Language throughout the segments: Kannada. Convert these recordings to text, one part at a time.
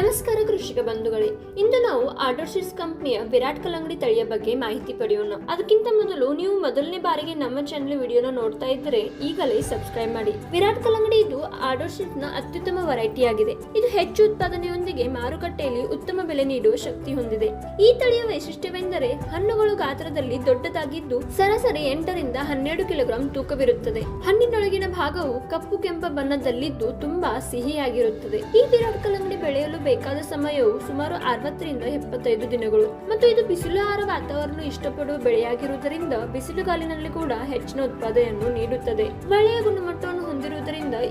ನಮಸ್ಕಾರ ಕೃಷಿಕ ಬಂಧುಗಳೇ, ಇಂದು ನಾವು ಆಟೋಶೀಸ್ ಕಂಪನಿಯ ವಿರಾಟ್ ಕಲಂಗಡಿ ತಳಿಯ ಬಗ್ಗೆ ಮಾಹಿತಿ ಪಡೆಯೋಣ. ಅದಕ್ಕಿಂತ ಮೊದಲು ನೀವು ಮೊದಲನೇ ಬಾರಿಗೆ ನಮ್ಮ ಚಾನೆಲ್ ವಿಡಿಯೋನ ನೋಡ್ತಾ ಇದ್ದರೆ ಈಗಲೇ ಸಬ್ಸ್ಕ್ರೈಬ್ ಮಾಡಿ. ವಿರಾಟ್ ಕಲಂಗಡಿ ಇದು ಆಟೋಶೀಸ್ನ ಅತ್ಯುತ್ತಮ ವೆರೈಟಿ ಆಗಿದೆ ಇದು ಹೆಚ್ಚು ಉತ್ಪಾದನೆಯೊಂದಿಗೆ ಮಾರುಕಟ್ಟೆಯಲ್ಲಿ ಉತ್ತಮ ಬೆಲೆ ನೀಡುವ ಶಕ್ತಿ ಹೊಂದಿದೆ. ಈ ತಳಿಯ ವೈಶಿಷ್ಟ್ಯವೆಂದರೆ ಹಣ್ಣುಗಳು ಗಾತ್ರದಲ್ಲಿ ದೊಡ್ಡದಾಗಿದ್ದು ಸರಾಸರಿ ಎಂಟರಿಂದ ಹನ್ನೆರಡು ಕಿಲೋಗ್ರಾಂ ತೂಕವಿರುತ್ತದೆ. ಹಣ್ಣಿನೊಳಗಿನ ಭಾಗವು ಕಪ್ಪು ಕೆಂಪ ಬಣ್ಣದಲ್ಲಿದ್ದು ತುಂಬಾ ಸಿಹಿಯಾಗಿರುತ್ತದೆ. ಈ ವಿರಾಟ್ ಕಲ್ಲಂಗಡಿ ಬೆಳೆಯಲು ಬೇಕಾದ ಸಮಯವು ಸುಮಾರು ಅರವತ್ತರಿಂದ ಎಪ್ಪತ್ತೈದು ದಿನಗಳು. ಮತ್ತು ಇದು ಬಿಸಿಲಾರ ವಾತಾವರಣ ಇಷ್ಟಪಡುವ ಬೆಳೆಯಾಗಿರುವುದರಿಂದ ಬಿಸಿಲುಗಾಲಿನಲ್ಲಿ ಕೂಡ ಹೆಚ್ಚಿನ ಉತ್ಪಾದನೆಯನ್ನು ನೀಡುತ್ತದೆ. ಮಳೆಯ ಗುಣಮಟ್ಟವನ್ನು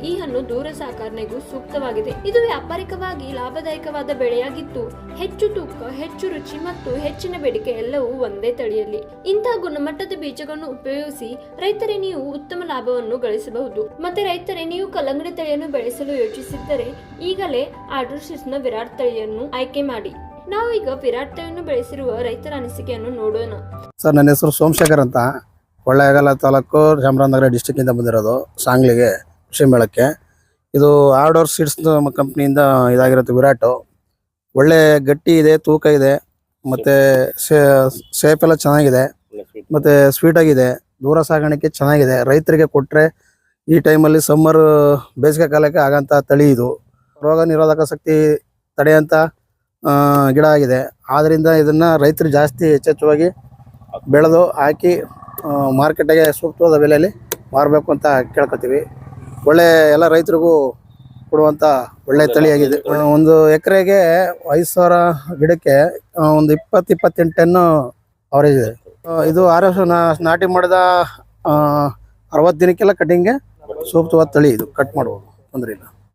ಈ ಹಣ್ಣು ದೂರ ಸಾಕಣೆಗೂ ಸೂಕ್ತವಾಗಿದೆ. ಇದು ವ್ಯಾಪಾರಿಕವಾಗಿ ಲಾಭದಾಯಕವಾದ ಬೆಳೆಯಾಗಿತ್ತು ಹೆಚ್ಚು ತೂಕ, ಹೆಚ್ಚು ರುಚಿ ಮತ್ತು ಹೆಚ್ಚಿನ ಬೇಡಿಕೆ ಎಲ್ಲವೂ ಒಂದೇ ತಳಿಯಲ್ಲಿ. ಇಂತಹ ಗುಣಮಟ್ಟದ ಬೀಜಗಳನ್ನು ಉಪಯೋಗಿಸಿ ರೈತರೇ ನೀವು ಉತ್ತಮ ಲಾಭವನ್ನು ಗಳಿಸಬಹುದು. ಮತ್ತೆ ರೈತರೇ, ನೀವು ಕಲ್ಲಂಗಡಿ ತಳಿಯನ್ನು ಬೆಳೆಸಲು ಯೋಚಿಸಿದ್ದರೆ ಈಗಲೇ ಆರ್ಡರ್ನ ವಿರಾಟ್ ತಳಿಯನ್ನು ಆಯ್ಕೆ ಮಾಡಿ. ನಾವು ಈಗ ವಿರಾಟ್ ತಳಿಯನ್ನು ಬೆಳೆಸಿರುವ ರೈತರ ಅನಿಸಿಕೆಯನ್ನು ನೋಡೋಣ. ಸರ್, ನನ್ನ ಹೆಸರು ಸೋಮಶೇಖರ್ ಅಂತ. ಕೊಳ್ಳೇಗಾಲ ತಾಲೂಕು ಚಾಮರಾಜನಗರ ಡಿಸ್ಟಿಕ್ಕಿಂದ ಬಂದಿರೋದು, ಸಾಂಗ್ಲಿಗೆ. ಮೇಳಕ್ಕೆ. ಇದು ಆರ್ಡೋರ್ ಸೀಡ್ಸ್ ಕಂಪ್ನಿಯಿಂದ ಇದಾಗಿರುತ್ತೆ ವಿರಾಟು. ಒಳ್ಳೆ ಗಟ್ಟಿ ಇದೆ ತೂಕ ಇದೆ ಮತ್ತು ಸೇಫ್ ಎಲ್ಲ ಚೆನ್ನಾಗಿದೆ ಮತ್ತು ಸ್ವೀಟಾಗಿದೆ ದೂರ ಸಾಗಾಣಿಕೆ ಚೆನ್ನಾಗಿದೆ. ರೈತರಿಗೆ ಕೊಟ್ಟರೆ ಈ ಟೈಮಲ್ಲಿ ಸಮ್ಮರ್ ಬೇಸಿಗೆ ಕಾಲಕ್ಕೆ ಆಗಂತ ತಳಿ ಇದು. ರೋಗ ನಿರೋಧಕ ಶಕ್ತಿ ತಡೆಯಂಥ ಆ, ಗಿಡ ಆಗಿದೆ. ಆದ್ದರಿಂದ ಇದನ್ನು ರೈತರು ಜಾಸ್ತಿ ಹೆಚ್ಚೆಚ್ಚುವಾಗಿ ಬೆಳೆದು ಹಾಕಿ ಮಾರ್ಕೆಟಿಗೆ ಸೂಕ್ತವಾದ ಬೆಲೆಯಲ್ಲಿ ಮಾರಬೇಕು ಅಂತ ಕೇಳ್ಕೊತೀವಿ. ಒಳ್ಳೆ ಎಲ್ಲ ರೈತರಿಗೂ ಕೊಡುವಂಥ ಒಳ್ಳೆ ತಳಿಯಾಗಿದೆ. ಒಂದು ಎಕರೆಗೆ ಐದು ಸಾವಿರ ಗಿಡಕ್ಕೆ ಒಂದು ಇಪ್ಪತ್ತು ಇಪ್ಪತ್ತೆಂಟು ಟನ್ನು ಅವರೇಜ್ ಇದೆ. ಇದು ಆರ್ ಎಫ್ ನಾಟಿ ಮಾಡಿದ ಅರವತ್ತು ದಿನಕ್ಕೆಲ್ಲ ಕಟಿಂಗ್ಗೆ ಸೂಕ್ತವಾದ ತಳಿ ಇದು. ಕಟ್ ಮಾಡ್ಬೋದು. ತೊಂದರೆ ಇಲ್ಲ.